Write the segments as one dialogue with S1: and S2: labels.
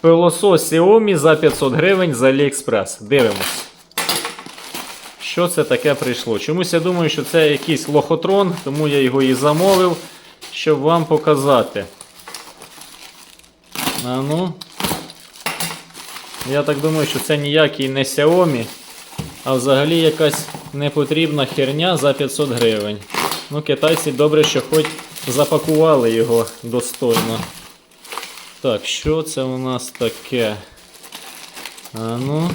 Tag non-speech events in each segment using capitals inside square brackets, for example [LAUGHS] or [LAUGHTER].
S1: Пилосос Xiaomi за 500 гривень з AliExpress. Дивимось. Що це таке прийшло? Чомусь я думаю, що це якийсь лохотрон, тому я його і замовив, щоб вам показати. А ну. Я так думаю, що це ніякий не Xiaomi, а взагалі якась непотрібна херня за 500 гривень. Ну, китайці добре, що хоч запакували його достойно. Так, що це у нас таке? А ну.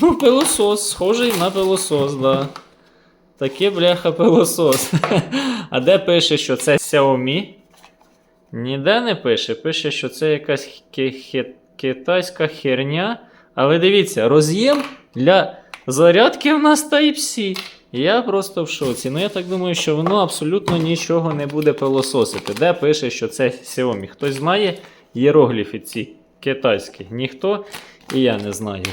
S1: Ну, пилосос, схожий на пилосос, да. Таке бляха пилосос. [LAUGHS] А де пише, що це Xiaomi? Ніде не пише. Пише, що це якась китайська херня. Але дивіться, роз'єм для зарядки в нас Type-C. Я просто в шоці. Ну я так думаю, що воно абсолютно нічого не буде пилососити. Де пише, що це Xiaomi? Хтось знає іерогліфи ці китайські? Ніхто і я не знаю.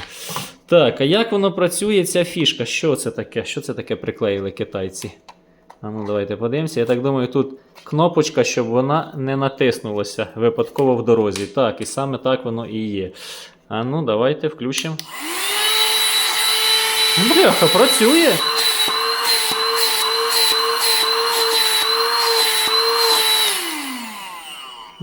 S1: Так, а як воно працює, ця фішка? Що це таке? Що це таке приклеїли китайці? А ну давайте подивимося. Я так думаю, тут кнопочка, щоб вона не натиснулася випадково в дорозі. Так, і саме так воно і є. А ну, давайте включимо. Бляха, працює.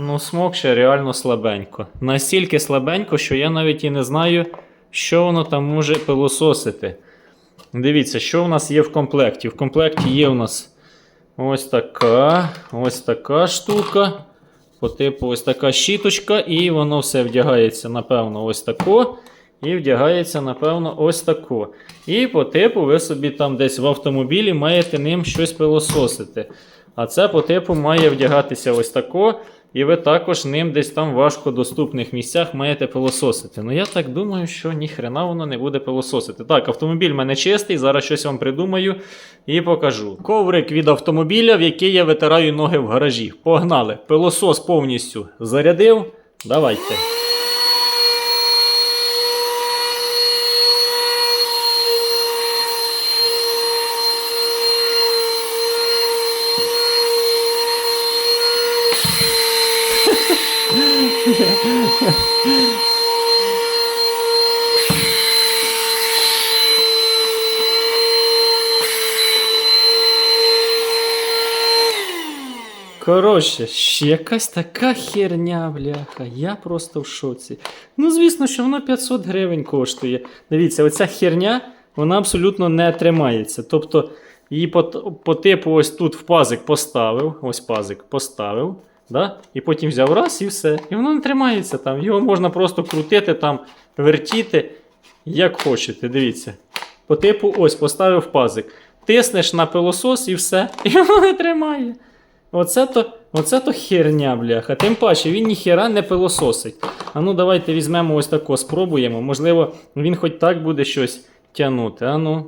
S1: Ну, смок ще реально слабенько. Настільки слабенько, що я навіть і не знаю, що воно там може пилососити. Дивіться, що у нас є в комплекті. В комплекті є у нас ось така, ось така штука. По типу ось така щіточка, і воно все вдягається, напевно, ось тако. І вдягається, напевно, ось тако. І по типу ви собі там десь в автомобілі маєте ним щось пилососити. А це по типу має вдягатися ось тако. І ви також ним десь там в важкодоступних місцях маєте пилососити. Ну я так думаю, що ніхрена воно не буде пилососити. Так, автомобіль в мене чистий, зараз щось вам придумаю і покажу. Коврик від автомобіля, в який я витираю ноги в гаражі. Погнали! Пилосос повністю зарядив. Давайте. Коротше, ще якась така херня, бляха. Я просто в шоці. Ну, звісно, що воно 500 гривень коштує. Дивіться, оця херня, вона абсолютно не тримається. Тобто, її по, по типу ось тут в пазик поставив. Ось пазик поставив. Да? І потім взяв раз і все. І воно не тримається там. Його можна просто крутити, там, вертіти, як хочете. Дивіться. По типу, ось поставив пазик. Тиснеш на пилосос і все. [LAUGHS] І воно не тримає. Оце то, оце то херня, бляха. Тим паче, він ніхера не пилососить. А ну давайте візьмемо ось тако, спробуємо. Можливо, він хоч так буде щось тягнути. А ну.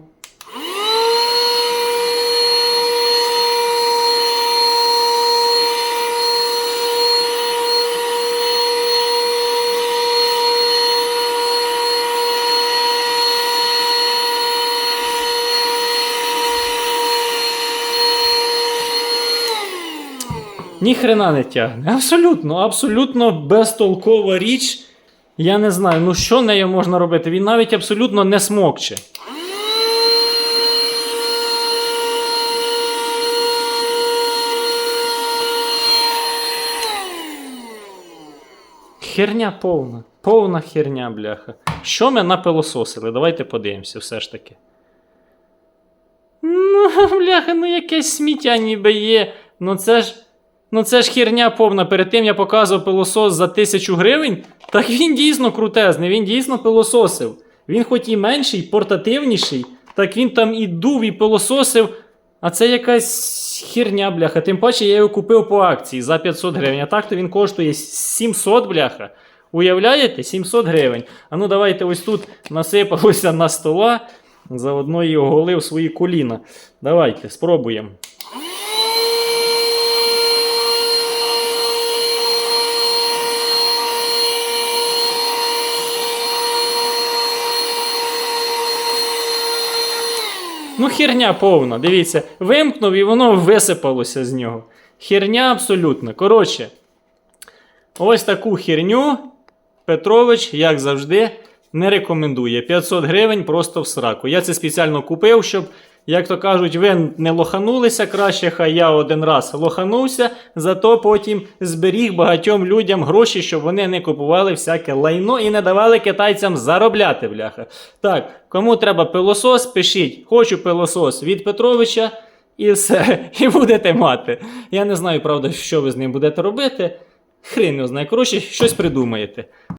S1: Ніхрена не тягне. Абсолютно, абсолютно безтолкова річ. Я не знаю, ну що нею можна робити? Він навіть абсолютно не смокче. Херня повна. Повна херня, бляха. Що ми напилососили? Давайте подивимося, все ж таки. Ну, [LAUGHS] бляха, ну якесь сміття ніби є. Ну це ж. Ну це ж херня повна. Перед тим я показував пилосос за тисячу гривень. Так він дійсно крутезний, він дійсно пилососив. Він хоч і менший, портативніший, так він там і дув, і пилососив. А це якась херня, бляха. Тим паче я його купив по акції за 500 гривень. А так то він коштує 700 бляха. Уявляєте? 700 гривень. А ну давайте ось тут насипалося на стола. Заодно і оголив свої коліна. Давайте, спробуємо. Ну херня повна. Дивіться, вимкнув і воно висипалося з нього. Херня абсолютно. Коротше, ось таку херню Петрович, як завжди, не рекомендує. 500 гривень просто в сраку. Я це спеціально купив, щоб, як то кажуть, ви не лоханулися краще, хай я один раз лоханувся, зато потім зберіг багатьом людям гроші, щоб вони не купували всяке лайно і не давали китайцям заробляти, бляха. Так, кому треба пилосос, пишіть, хочу пилосос від Петровича. І все, [LAUGHS] і будете мати. Я не знаю, правда, що ви з ним будете робити. Хрен його знає. Коротше, щось придумаєте.